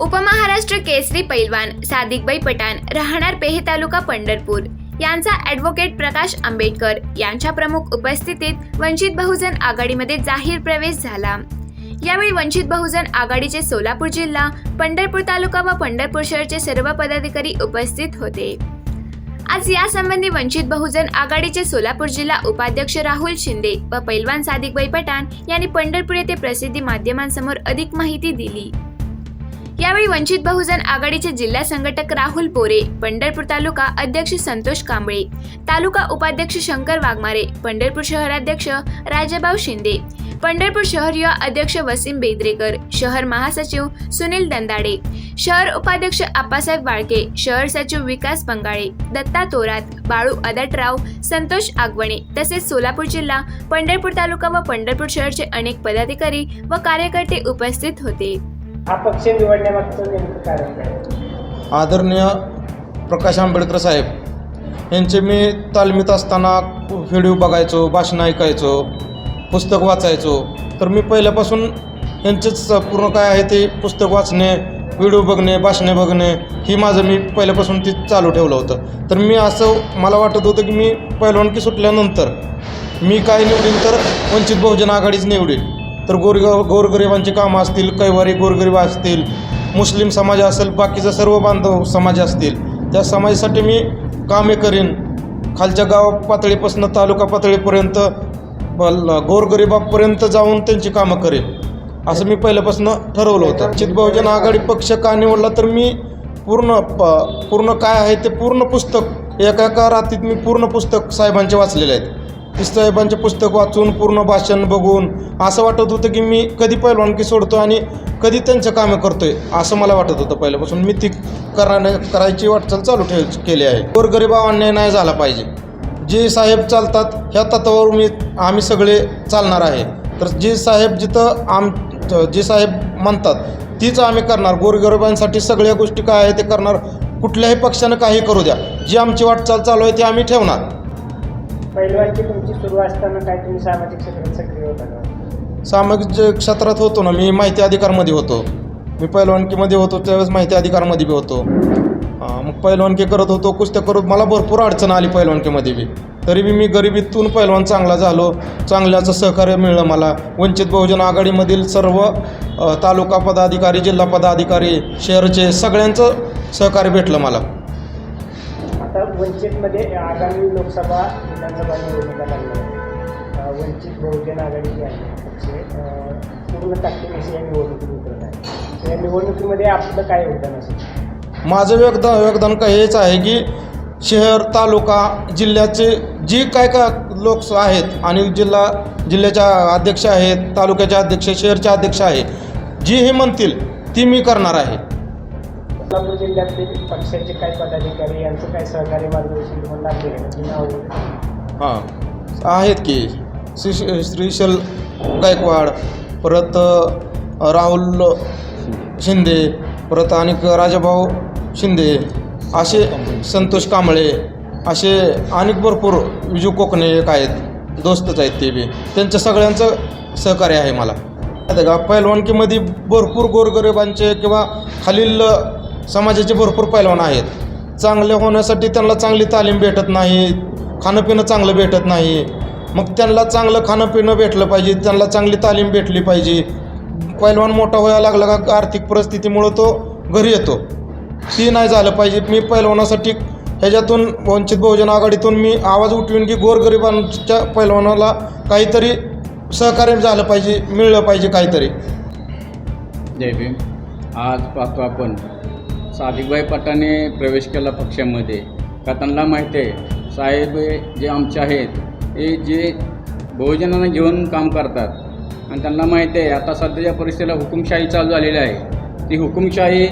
उपमहाराष्ट्र केसरी पैलवान सादिकबाई पठाण राहणार पेहे तालुका पंढरपूर. यांचा ॲडव्होकेट प्रकाश आंबेडकर यांच्या प्रमुख उपस्थितीत वंचित बहुजन आघाडीमध्ये जाहीर प्रवेश झाला. यावेळी वंचित बहुजन आघाडीचे सोलापूर जिल्हा पंढरपूर तालुका व पंढरपूर शहरचे सर्व पदाधिकारी उपस्थित होते. आज यासंबंधी वंचित बहुजन आघाडीचे सोलापूर जिल्हा उपाध्यक्ष राहुल शिंदे व पैलवान सादिकबाई पठाण यांनी पंढरपूर येथे प्रसिद्धी माध्यमांसमोर अधिक माहिती दिली. यावेळी वंचित बहुजन आघाडीचे जिल्हा संघटक राहुल पोरे पंढरपूर तालुका अध्यक्ष संतोष कांबळे तालुका उपाध्यक्ष शंकर वाघमारे पंढरपूर शहराध्यक्ष राजाभाऊ शिंदे पंढरपूर शहर युवा अध्यक्ष वसीम बेद्रेकर शहर महासचिव सुनील दंदाडे शहर उपाध्यक्ष आप्पासाहेब वाळके शहर सचिव विकास बंगाळे दत्ता तोरात बाळू अदटराव संतोष आगवणे तसेच सोलापूर जिल्हा पंढरपूर तालुका व पंढरपूर शहरचे अनेक पदाधिकारी व कार्यकर्ते उपस्थित होते. हा पक्ष निवडण्यामागचं नेमकं कारण काय? आदरणीय प्रकाश आंबेडकर साहेब यांचे मी तालमीत असताना व्हिडिओ बघायचो भाषण ऐकायचो पुस्तक वाचायचो. तर मी पहिल्यापासून यांचेच पूर्ण काय आहे ते पुस्तक वाचणे व्हिडिओ बघणे भाषणे बघणे ही माझं मी पहिल्यापासून ती चालू ठेवलं होतं. तर मी असं मला वाटत होतं की मी पहिलवानकी सुटल्यानंतर मी काय निवडीन तर वंचित बहुजन आघाडीच निवडेल तर गोरग गोरगरिबांची कामं असतील कैवारी गोरगरीब असतील मुस्लिम समाज असेल बाकीचा सर्व बांधव समाज असतील त्या समाजासाठी मी कामे करीन. खालच्या गाव पातळीपासून तालुका पातळीपर्यंत गोरगरिबापर्यंत जाऊन त्यांची कामं करेन. असं मी पहिल्यापासून ठरवलं होतं. चित बहुजन आघाडी पक्ष का निवडला तर मी पूर्ण प पूर्ण काय आहे ते पूर्ण पुस्तक एका एका रात्रीत मी पूर्ण पुस्तक साहेबांचे वाचलेले आहेत. ते साहेबांचे पुस्तक वाचून पूर्ण भाषण बघून असं वाटत होतं की मी कधी पहिलवानकी सोडतो आणि कधी त्यांचं कामं करतोय असं मला वाटत होतं पहिल्यापासून. मी ती कराने करायची वाटचाल चालू ठेव केली आहे. गोरगरिबा अन्याय नाही झाला पाहिजे. जे साहेब चालतात ह्या तत्वावर मी आम्ही सगळे चालणार आहे. तर जे साहेब जिथं आम जे साहेब म्हणतात तीच आम्ही करणार. गोरगरिबांसाठी सगळ्या गोष्टी काय आहे ते करणार. कुठल्याही पक्षानं काही करू द्या. जी आमची वाटचाल चालू आहे ती आम्ही ठेवणार. पहिलवानची तुमची सुरू असताना काय तुम्ही सामाजिक क्षेत्रात सक्रिय होता का? सामाजिक क्षेत्रात होतो ना मी माहिती अधिकारमध्ये होतो. मी पहिलवानकीमध्ये होतो त्यावेळेस माहिती अधिकारमध्ये बी होतो. मग पहिलवानकी करत होतो कुस्त्या करत मला भरपूर अडचण आली पहिलवानकीमध्ये बी. तरी बी मी गरिबीतून पहिलवान चांगला झालो चांगल्याचं सहकार्य मिळलं मला. वंचित बहुजन आघाडीमधील सर्व तालुका पदाधिकारी जिल्हा पदाधिकारी शहरचे सगळ्यांचं सहकार्य भेटलं मला. आता वंचितमध्ये आगामी लोकसभा विधानसभा निवडणुका लागल्या आहेत. वंचित बहुजन आघाडी जी आहे म्हणजे, पक्ष पूर्ण ताकदीनिशी या निवडणुकीत उतरत आहे. या निवडणुकीमध्ये आपलं काय योगदान असेल? माझं योगदान योगदान काय हेच आहे की शहर तालुका जिल्ह्याचे जी काय का लोक आहेत आणि जिल्हा जिल्ह्याच्या अध्यक्ष आहेत तालुक्याच्या अध्यक्ष शहरच्या अध्यक्ष आहे जी हे म्हणतील ती मी करणार आहे. सोलापूर जिल्ह्यातले पक्षाचे काय पदाधिकारी यांचं काय सहकार्य मार्गदर्शन तुम्हाला लागले हां. आहेत की. श्री श्रीशल गायकवाड परत राहुल शिंदे परत आणि राजाभाऊ शिंदे असे संतोष कांबळे असे अनेक भरपूर विजू कोकणे एक आहेत दोस्तच आहेत ते बी. त्यांच्या सगळ्यांचं सहकार्य आहे मला. आता का पैलवानकीमध्ये भरपूर गोरगरिबांचे किंवा खालील समाजाचे भरपूर पैलवान आहेत. चांगले होण्यासाठी त्यांना चांगली तालीम भेटत नाही खाणं पिणं चांगलं भेटत नाही. मग त्यांना चांगलं खाणंपिणं भेटलं पाहिजे त्यांना चांगली तालीम भेटली पाहिजे. पैलवान मोठा व्हायला लागला का आर्थिक परिस्थितीमुळं तो घरी येतो. ती नाही झालं पाहिजे. मी पैलवानासाठी ह्याच्यातून वंचित बहुजन आघाडीतून मी आवाज उठवीन की गोरगरिबांच्या पैलवानाला काहीतरी सहकार्य झालं पाहिजे मिळलं पाहिजे काहीतरी. जय भीम. आज पाहतो आपण सादिकबाई पटाने प्रवेश केला पक्षामध्ये. का त्यांना माहिती आहे? साहेब जे आमचे आहेत हे जे बहुजनांना घेऊन काम करतात. आणि त्यांना माहिती आहे आता सध्याच्या परिस्थितीला हुकुमशाही चालू झालेली आहे. ती हुकुमशाही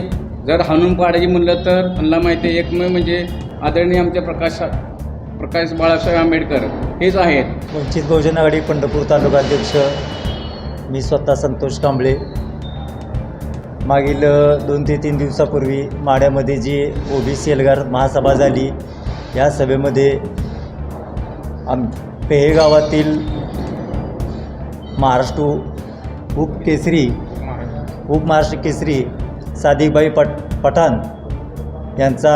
जर हाणून पाडायची म्हणलं तर त्यांना माहिती आहे एकमेव म्हणजे आदरणीय आमच्या प्रकाश प्रकाश बाळासाहेब आंबेडकर हेच आहेत. वंचित बहुजन आघाडी पंढरपूर तालुका अध्यक्ष मी स्वतः संतोष कांबळे. मागील दोन ते तीन दिवसापूर्वी माड्यामध्ये जी ओबीसी एल्गार महासभा झाली या सभेमध्ये आम पेहेगावातील महाराष्ट्र उप केसरी उप महाराष्ट्र केसरी सादिकबाई पट पठाण यांचा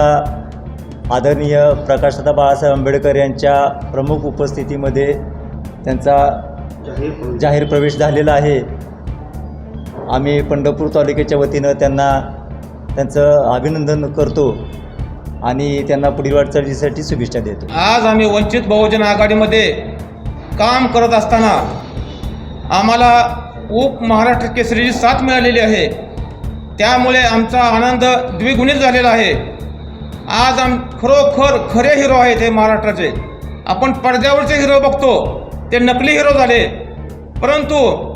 आदरणीय प्रकाशदा बाळासाहेब आंबेडकर यांच्या प्रमुख उपस्थितीमध्ये त्यांचा जाहीर प्रवेश झालेला आहे. आम्ही पंढरपूर तालुक्याच्या वतीनं त्यांना त्यांचं अभिनंदन करतो आणि त्यांना पुढील वाटचालीसाठी शुभेच्छा देतो. आज आम्ही वंचित बहुजन आघाडीमध्ये काम करत असताना आम्हाला उप महाराष्ट्र केसरीची साथ मिळालेली आहे. त्यामुळे आमचा आनंद द्विगुणित झालेला आहे. आज आम खरोखर खरे हिरो आहेत हे महाराष्ट्राचे. आपण पडद्यावरचे हिरो बघतो ते नकली हिरो झाले. परंतु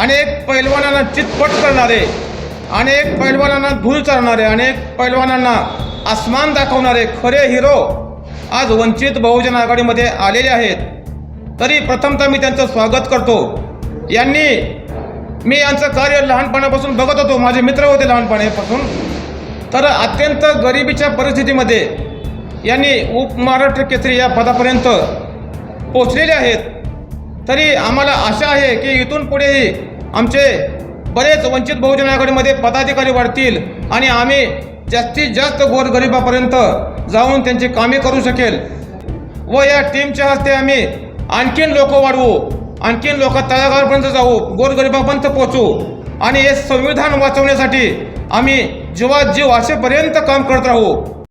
अनेक पैलवानांना चितपट करणारे अनेक पैलवानांना धूळ चालणारे अनेक पैलवानांना आसमान दाखवणारे खरे हिरो आज वंचित बहुजन आघाडीमध्ये आलेले आहेत. तरी प्रथमतः मी त्यांचं स्वागत करतो. यांनी मी यांचं कार्य लहानपणापासून बघत होतो. माझे मित्र होते लहानपणापासून. तर अत्यंत गरिबीच्या परिस्थितीमध्ये यांनी उप महाराष्ट्र केसरी या पदापर्यंत पोचलेले आहेत. तरी आम्हाला आशा आहे की इथून पुढेही आमचे बरेच वंचित बहुजन आघाडीमध्ये पदाधिकारी वाढतील आणि आम्ही जास्तीत जास्त गोरगरिबापर्यंत जाऊन त्यांची कामे करू शकेल. व या टीमच्या हस्ते आम्ही आणखीन लोक वाढवू आणखीन लोक तळागाळापर्यंत जाऊ गोरगरिबापर्यंत पोचू आणि हे संविधान वाचवण्यासाठी आम्ही जीवात जीव असेपर्यंत काम करत राहू.